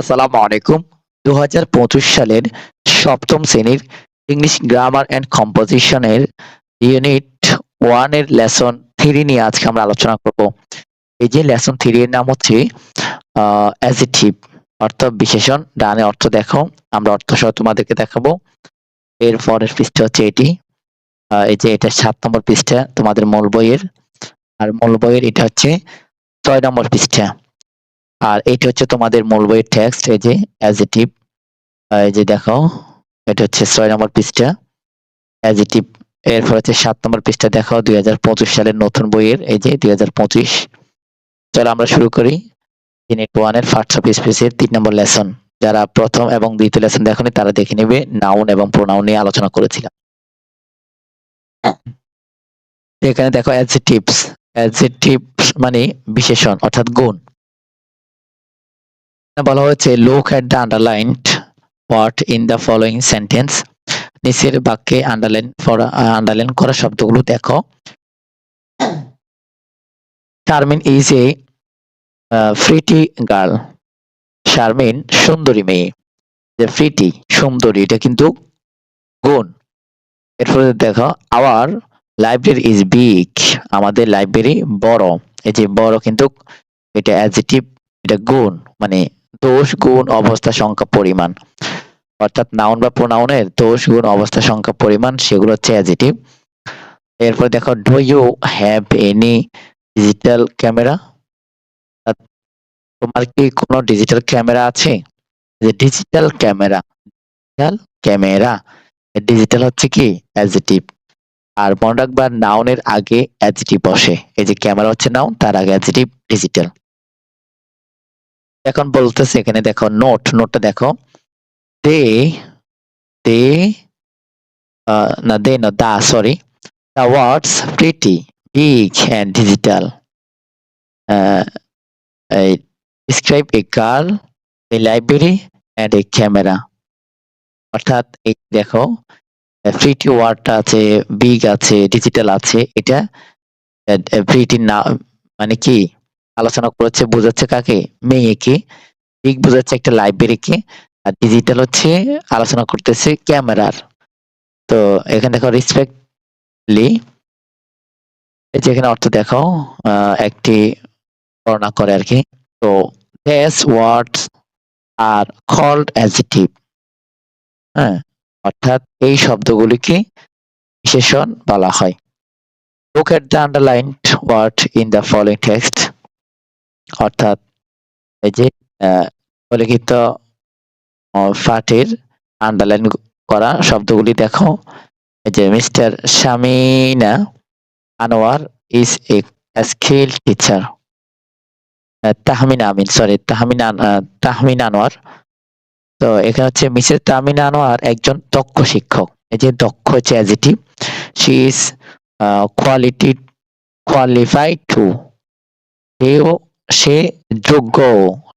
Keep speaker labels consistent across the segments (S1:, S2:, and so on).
S1: আসসালামু আলাইকুম। দু হাজার পঁচিশ সালের সপ্তম শ্রেণির ইংলিশ গ্রামার অ্যান্ড কম্পোজিশনের ইউনিট ওয়ানের লেসন থ্রি নিয়ে আজকে আমরা আলোচনা করব। এই যে লেসন থ্রি এর নাম হচ্ছে অ্যাজিটিভ অর্থ বিশেষণ, ডানে অর্থ দেখো, আমরা অর্থ সহ তোমাদেরকে দেখাবো। এর পরের পৃষ্ঠা হচ্ছে এটি। এই যে এটা সাত নম্বর পৃষ্ঠা, তোমাদের মূল বইয়ের। আর মূল বইয়ের এটা হচ্ছে ছয় নম্বর পৃষ্ঠা। আর এটা হচ্ছে তোমাদের মূল বইয়ের টেক্সট এই যে অ্যাজিটিভ এই যে দেখো এটা হচ্ছে ছয় নম্বর পৃষ্ঠা অ্যাজিটিভ এরপর হচ্ছে সাত নম্বর পৃষ্ঠা দেখো দুই সালের নতুন বইয়ের, এই যে দুই হাজার পঁচিশ। চলো আমরা শুরু করি ইউনিট ওয়ানের ফার্স্ট অফ স্পেসের তিন নম্বর লেসন যারা প্রথম এবং দ্বিতীয় লেসন দেখনি, তারা দেখে নেবে নাউন এবং প্রোনাউন নিয়ে আলোচনা করেছিলাম। এখানে দেখো অ্যাডজেটিভস অ্যাডজেটিভস মানে বিশেষণ, অর্থাৎ গুণ। বলা হয়েছে look at the underlined word in the following sentence নিচের বাক্যে আন্ডারলাইন আন্ডারলাইন করা শব্দগুলো দেখো। Sharmin is a pretty girl Sharmin সুন্দরী মেয়ে। যে ফ্রিটি সুন্দরী, এটা কিন্তু গুণ। এরপরে দেখো আওয়ার লাইব্রেরি ইজ বিগ আমাদের লাইব্রেরি বড়। এই যে বড় কিন্তু এটা অ্যাজিটিভ এটা গুণ। মানে দোষ গুণ অবস্থা সংখ্যা পরিমাণ। অর্থাৎ নাউন বা প্রোনাউনের দোষ গুণ অবস্থা সংখ্যা পরিমাণ, সেগুলো হচ্ছে অ্যাজিটিভ এরপর দেখো do you have any digital camera তোমার কি কোনো ডিজিটাল ক্যামেরা আছে? যে digital camera digital camera digital হচ্ছে কি? অ্যাজিটিভ আর মনে রাখবা নাউনের আগে অ্যাজিটিভ বসে। এই যে ক্যামেরা হচ্ছে নাউন তার আগে অ্যাজিটিভ ডিজিটাল এখন বলতেছে এখানে দেখো নোট নোটটা দেখো। দে দে না দে না, the sorry the words pretty big and digital describe a girl a library and a camera অর্থাৎ এই দেখো প্রিটি ওয়ার্ডটা আছে বিগ আছে ডিজিটাল আছে, এটা প্রিটি না মানে কি? আলোচনা করেছে, বোঝাচ্ছে কাকে? মেয়েকে বিগ বোঝাচ্ছে একটা লাইব্রেরিকে আর ডিজিটাল হচ্ছে আলোচনা করতেছে ক্যামেরার তো এখানে দেখো রিসপেক্টলি এই যে এখানে অর্থ দেখো একটি বর্ণনা করে আর কি। তো দেস ওয়ার্ডস আর কল্ড অ্যাজিটিভ হ্যাঁ অর্থাৎ এই শব্দগুলিকে বিশেষণ বলা হয়। Look at the underlined word in the following text অর্থাৎ এই যে উল্লিখিত পাঠের আন্ডারলাইন করা শব্দগুলি দেখো। এই যে, mister Shamina Anwar is a skill teacher Tahmina Amin sorry Tahmina Tahmina Anwar. তো এখানে হচ্ছে মিসেস তাহমিনা আনোয়ার একজন দক্ষ শিক্ষক। এই যে, দক্ষ হচ্ছে adjective she is quality qualified to সে যোগ্য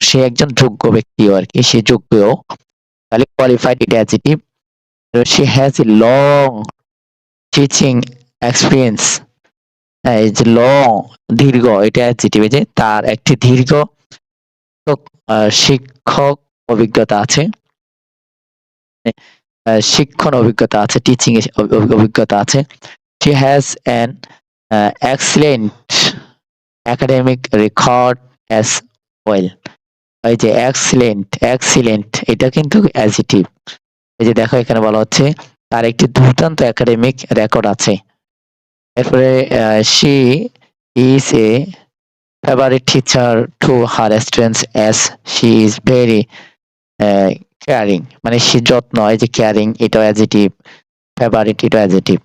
S1: সে একজন যোগ্য ব্যক্তিও আর কি সে যোগ্য তাহলে কোয়ালিফাইড এটা সে has a long teaching experience হ্যাঁ এই যে লং দীর্ঘ এটা অ্যাজিটিভ যে তার একটি দীর্ঘ শিক্ষক অভিজ্ঞতা আছে। আহ, শিক্ষণ অভিজ্ঞতা আছে টিচিং অভিজ্ঞতা আছে। has an uh, excellent academic record as well. এই যে এক্সিলেন্ট এক্সিলেন্ট এটা কিন্তু অ্যাজিটিভ এই যে দেখো এখানে বলা হচ্ছে, তার একটি দুর্দান্ত একাডেমিক রেকর্ড আছে। এরপরে she is a favourite teacher to her students as she is very caring মানে সে যত্ন, এই যে কেয়ারিং এটা অ্যাজিটিভ ফেভারিট এটা অ্যাজিটিভ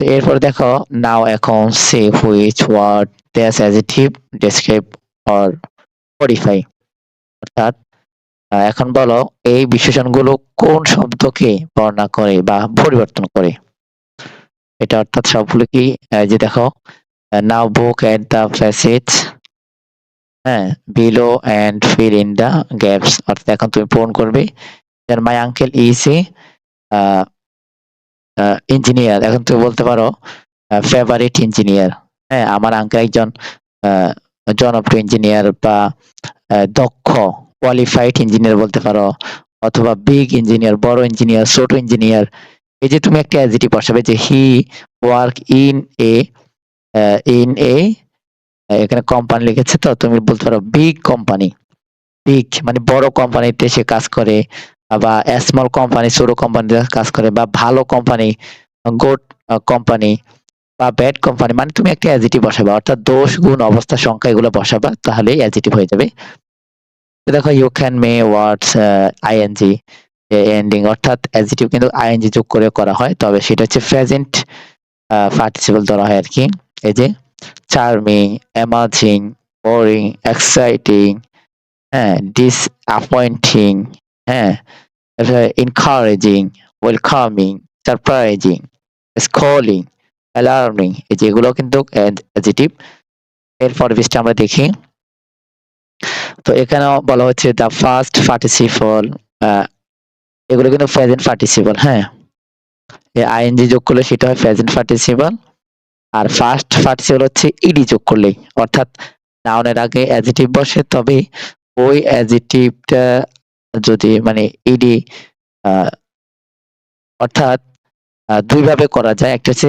S1: এরপর দেখো নাও এখন say which word does adjective describe or modify অর্থাৎ এখন বলো, এই বিশেষণগুলো কোন শব্দকে বর্ণনা করে বা পরিবর্তন করে? এটা অর্থাৎ সবগুলো কি? যে দেখো now book at the passage হ্যাঁ below and fill in the gaps অর্থাৎ এখন তুমি পূরণ করবে। My uncle is a engineer এখন তুমি বলতে পারো ফেভারিট ইঞ্জিনিয়ার হ্যাঁ আমার আঙ্কেল একজন জনপ্রিয় ইঞ্জিনিয়ার বা দক্ষ কোয়ালিফাইড ইঞ্জিনিয়ার বলতে পারো, অথবা বিগ ইঞ্জিনিয়ার বড় ইঞ্জিনিয়ার ছোট ইঞ্জিনিয়ার এই যে তুমি একটা অ্যাজিটিভ বসাবে যে he work in a in a এখানে কোম্পানি লিখেছে তো, তুমি বলতে পারো বিগ কোম্পানি বিগ মানে বড় কোম্পানিতে সে কাজ করে বা স্মল কোম্পানি ছোট কোম্পানিতে কাজ করে বা ভালো কোম্পানি গুড কোম্পানি বা ব্যাড কোম্পানি মানে তুমি একটা অ্যাজিটিভ বসাবা, অর্থাৎ দোষ, গুণ, অবস্থা, সংখ্যা এগুলো বসাবা, তাহলেই অ্যাজিটিভ হয়ে যাবে। দেখো you can may words ING ending অর্থাৎ অ্যাজিটিভ কিন্তু আইএনজি যোগ করে করা হয়, তবে সেটা হচ্ছে প্রেজেন্ট পার্টিসিপল ধরা হয় আর কি এই যে চার্মিং অ্যামাজিং বোরিং এক্সাইটিং হ্যাঁ ডিসঅ্যাপয়েন্টিং হ্যাঁ encouraging welcoming surprising scolding alarming এই যেগুলো কিন্তু অ্যাজিটিভ এরপর বিষটা আমরা দেখি। তো এখানেও বলা হচ্ছে দ্য ফার্স্ট পার্টিসিপল এগুলো কিন্তু প্রেজেন্ট পার্টিসিপল হ্যাঁ। আইএনজি যোগ করলে সেটা হয় প্রেজেন্ট পার্টিসিপল আর ফার্স্ট পার্টিসিপল হচ্ছে ইডি যোগ করলেই অর্থাৎ নাউনের আগে অ্যাজিটিভ বসে, তবে ওই অ্যাজিটিভটা যদি মানে ইডি অর্থাৎ আহ, দুইভাবে করা যায়। একটা হচ্ছে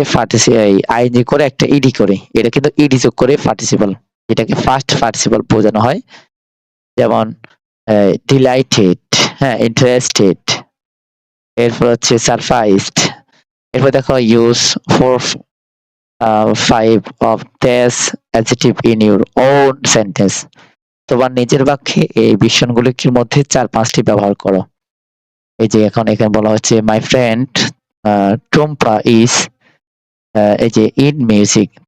S1: আইএনজি করে একটা ইডি করে। এটা কিন্তু ইডি যোগ করে পার্টিসিপল এটাকে ফার্স্ট পার্টিসিপল বোঝানো হয়। যেমন ডিলাইটেড হ্যাঁ ইন্টারেস্টেড এরপর হচ্ছে সারপ্রাইজড এরপর দেখো use four five of this adjective in your own sentence তোমার নিজের বাক্যে এই ভীষণগুলির মধ্যে চার পাঁচটি ব্যবহার করো। এই যে এখন এখানে বলা হচ্ছে মাই ফ্রেন্ড টুম্পা ইজ এই যে ইন মিউজিক